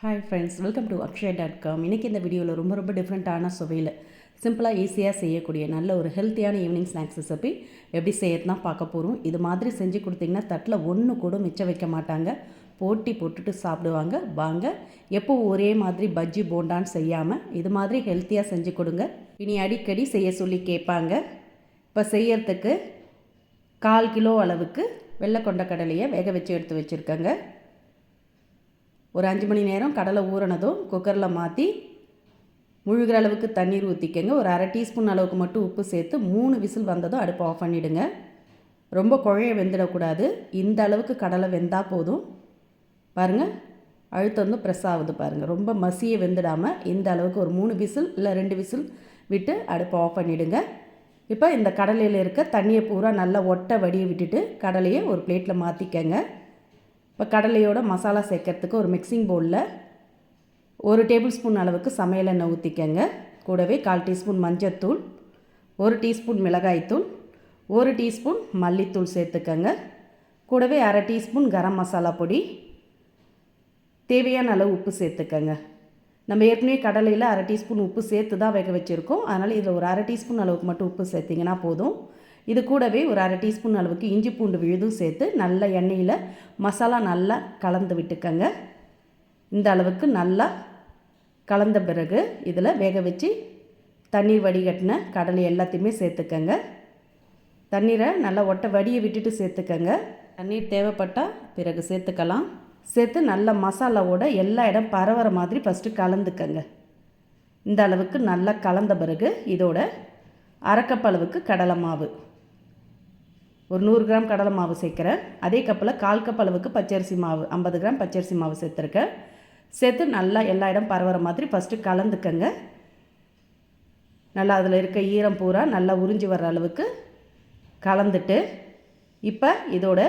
Hi friends welcome to Akshaya dot com இன்றைக்கி இந்த வீடியோவில் ரொம்ப ரொம்ப டிஃப்ரெண்ட்டான சுவையில் சிம்பிளாக ஈஸியாக செய்யக்கூடிய நல்ல ஒரு ஹெல்த்தியான ஈவினிங் ஸ்நாக்ஸ் ரெசிபி எப்படி செய்யறதுனா பார்க்க போகிறோம் இது மாதிரி செஞ்சு கொடுத்தீங்கன்னா தட்டில் ஒன்று கூட மிச்சம் வைக்க மாட்டாங்க. போட்டி போட்டுட்டு சாப்பிடுவாங்க. வாங்க எப்போ ஒரே மாதிரி பஜ்ஜி போண்டான்னு செய்யாமல் இது மாதிரி ஹெல்த்தியாக செஞ்சு கொடுங்க. இனி அடிக்கடி செய்ய சொல்லி கேட்பாங்க. இப்போ செய்யறதுக்கு கால் கிலோ அளவுக்கு வெள்ளை கொண்ட கடலையை வேக வச்சு எடுத்து வச்சுருக்கேங்க. ஒரு அஞ்சு மணி நேரம் கடலை ஊறினதும் குக்கரில் மாற்றி முழுகிற அளவுக்கு தண்ணீர் ஊற்றிக்கங்க ஒரு அரை டீஸ்பூன் அளவுக்கு மட்டும் உப்பு சேர்த்து மூணு விசில் வந்ததும் அடுப்பை ஆஃப் பண்ணிவிடுங்க ரொம்ப குழைய வெந்துடக்கூடாது. இந்த அளவுக்கு கடலை வெந்தால் போதும். பாருங்கள் அழுத்தம் வந்து ப்ரெஸ் ஆகுது பாருங்கள் ரொம்ப மசியை வெந்துடாமல் இந்த அளவுக்கு ஒரு மூணு விசில் இல்லை ரெண்டு விசில் விட்டு அடுப்பை ஆஃப் பண்ணிவிடுங்க இப்போ இந்த கடலையில் இருக்க தண்ணியை பூரா நல்லா ஒட்டை வடியை விட்டுட்டு கடலையை ஒரு பிளேட்டில் மாற்றிக்கங்க இப்போ கடலையோட மசாலா சேர்க்கறதுக்கு ஒரு மிக்சிங் பவுலில் ஒரு டேபிள் ஸ்பூன் அளவுக்கு சமையல் எண்ணெய் ஊற்றிக்கங்க கூடவே கால் டீஸ்பூன் மஞ்சத்தூள் ஒரு டீஸ்பூன் மிளகாய்த்தூள் ஒரு டீஸ்பூன் மல்லித்தூள் சேர்த்துக்கங்க. கூடவே அரை டீஸ்பூன் கரம் மசாலா பொடி தேவையான அளவு உப்பு சேர்த்துக்கங்க. நம்ம ஏற்கனவே கடலையில் அரை டீஸ்பூன் உப்பு சேர்த்து தான் வேக வச்சுருக்கோம். அதனால் இதில் ஒரு அரை டீஸ்பூன் அளவுக்கு மட்டும் உப்பு சேர்த்திங்கன்னா போதும். இது கூடவே ஒரு அரை டீஸ்பூன் அளவுக்கு இஞ்சி பூண்டு விழுதும் சேர்த்து நல்ல எண்ணெயில் மசாலா நல்லா கலந்து விட்டுக்கங்க. இந்த அளவுக்கு நல்லா கலந்த பிறகு இதில் வேக வச்சு தண்ணீர் வடிகட்டின கடலை எல்லாத்தையுமே சேர்த்துக்கங்க. தண்ணீரை நல்லா ஒட்டை வடியை விட்டுட்டு சேர்த்துக்கங்க. தண்ணீர் தேவைப்பட்டால் பிறகு சேர்த்துக்கலாம். சேர்த்து நல்ல மசாலாவோட எல்லா இடம் பரவற மாதிரி ஃபஸ்ட்டு கலந்துக்கங்க. இந்த அளவுக்கு நல்லா கலந்த பிறகு இதோட அரைக்கப்பளவுக்கு கடலை மாவு. ஒரு நூறு கிராம் கடலை மாவு சேர்க்குறேன் அதே கப்பில் கால் கப் அளவுக்கு பச்சரிசி மாவு ஐம்பது கிராம் பச்சரிசி மாவு சேர்த்துருக்கேன் சேர்த்து நல்லா எல்லா இடம் பரவுற மாதிரி ஃபஸ்ட்டு கலந்துக்கங்க. நல்லா அதில் இருக்க ஈரம் பூரா நல்லா உறிஞ்சி வர்ற அளவுக்கு கலந்துட்டு இப்போ இதோட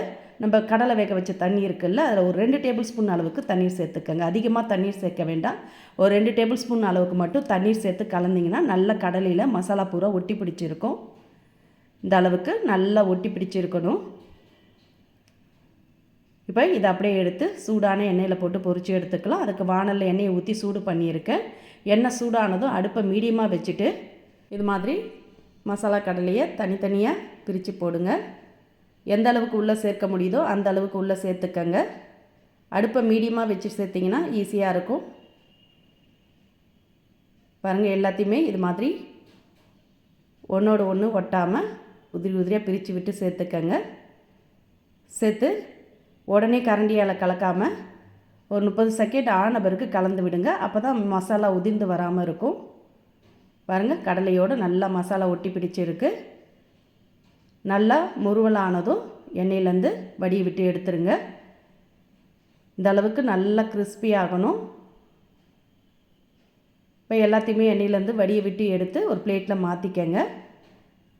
நம்ம கடலை வேக வச்ச தண்ணி இருக்குல்ல அதில் ஒரு ரெண்டு டேபிள் ஸ்பூன் அளவுக்கு தண்ணீர் சேர்த்துக்கங்க. அதிகமாக தண்ணீர் சேர்க்க வேண்டாம். ஒரு ரெண்டு டேபிள் ஸ்பூன் அளவுக்கு மட்டும் தண்ணீர் சேர்த்து கலந்திங்கன்னா நல்ல கடலையில் மசாலா பூரா ஒட்டி பிடிச்சிருக்கும். இந்த அளவுக்கு நல்லா ஒட்டி பிடிச்சிருக்கணும். இப்போ இதை அப்படியே எடுத்து சூடான எண்ணெயில் போட்டு பொறிச்சு எடுத்துக்கலாம். அதுக்கு வானலில் எண்ணெயை ஊற்றி சூடு பண்ணியிருக்கேன். எண்ணெய் சூடானதும் அடுப்பை மீடியமாக வச்சுட்டு இது மாதிரி மசாலா கடலையை தனித்தனியாக பிரித்து போடுங்க. எந்த அளவுக்கு உள்ளே சேர்க்க முடியுதோ அந்த அளவுக்கு உள்ளே சேர்த்துக்கங்க. அடுப்பை மீடியமாக வச்சு சேர்த்திங்கன்னா ஈஸியாக இருக்கும். பாருங்கள் எல்லாத்தையுமே இது மாதிரி ஒன்றோடு ஒன்று ஒட்டாமல் உதிரி உதிரியாக பிரித்து விட்டு சேர்த்துக்கங்க. சேர்த்து உடனே கரண்டியால் கலக்காமல் ஒரு முப்பது செகண்ட் ஆன பிறகு கலந்து விடுங்க. அப்போ தான் மசாலா உதிர்ந்து வராமல் இருக்கும். பாருங்கள் கடலையோடு நல்லா மசாலா ஒட்டி பிடிச்சிருக்கு. நல்லா முருவலானதும் எண்ணெயிலேருந்து வடியை விட்டு எடுத்துருங்க. இந்த அளவுக்கு நல்லா கிறிஸ்பி ஆகணும். இப்போ எல்லாத்தையுமே எண்ணெயிலேருந்து வடியை விட்டு எடுத்து ஒரு பிளேட்டில் மாற்றிக்கங்க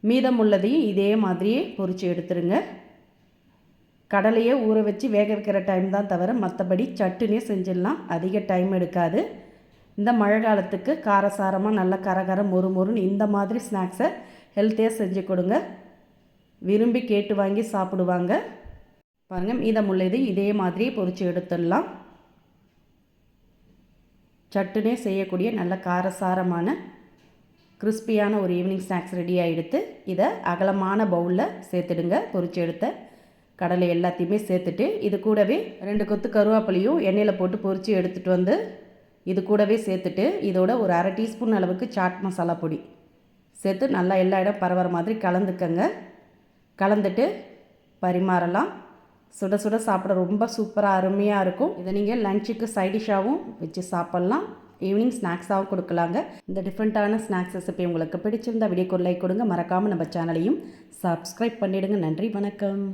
மீதம் உள்ளதையும் இதே மாதிரியே பொறிச்சு எடுத்துருங்க. கடலையே ஊற வச்சு வேக வைக்கிற டைம் தான் தவிர மற்றபடி சட்டுனே செஞ்சிடலாம். அதிக டைம் எடுக்காது. இந்த மழை காலத்துக்கு காரசாரமாக நல்ல கரகரம் மொறு மொறுன்னு இந்த மாதிரி ஸ்நாக்ஸை ஹெல்த்தியாக செஞ்சு கொடுங்க. விரும்பி கேட்டு வாங்கி சாப்பிடுவாங்க. பாருங்கள் மீதம் உள்ளது இதே மாதிரியே பொறிச்சு எடுத்துடலாம். சட்டுனே செய்யக்கூடிய நல்ல காரசாரமான கிறிஸ்பியான ஒரு ஈவினிங் ஸ்நாக்ஸ் ரெடியாக எடுத்து இதை அகலமான பவுலில் சேர்த்துடுங்க. பொறிச்சு எடுத்த கடலை எல்லாத்தையுமே சேர்த்துட்டு இது கூடவே ரெண்டு கொத்து கருவேப்பிலையும் எண்ணெயில் போட்டு பொறிச்சு எடுத்துகிட்டு வந்து இது கூடவே சேர்த்துட்டு இதோட ஒரு அரை டீஸ்பூன் அளவுக்கு சாட் மசாலா பொடி சேர்த்து நல்லா எல்லா இடம் பரவற மாதிரி கலந்துக்கங்க. கலந்துட்டு பரிமாறலாம். சுட சுட சாப்பிட ரொம்ப சூப்பராக அருமையாக இருக்கும். இதை நீங்கள் லஞ்சுக்கு சைடிஷாகவும் வச்சு சாப்பிட்லாம். ஈவினிங் ஸ்நாக்ஸாகவும் கொடுக்கலாங்க. இந்த டிஃப்ரெண்ட்டான ஸ்நாக்ஸ் ரெசிபி உங்களுக்கு பிடிச்சிருந்தா வீடியோக்கு லைக் கொடுங்க. மறக்காமல் நம்ம சேனலையும் சப்ஸ்கிரைப் பண்ணிவிடுங்க நன்றி வணக்கம்.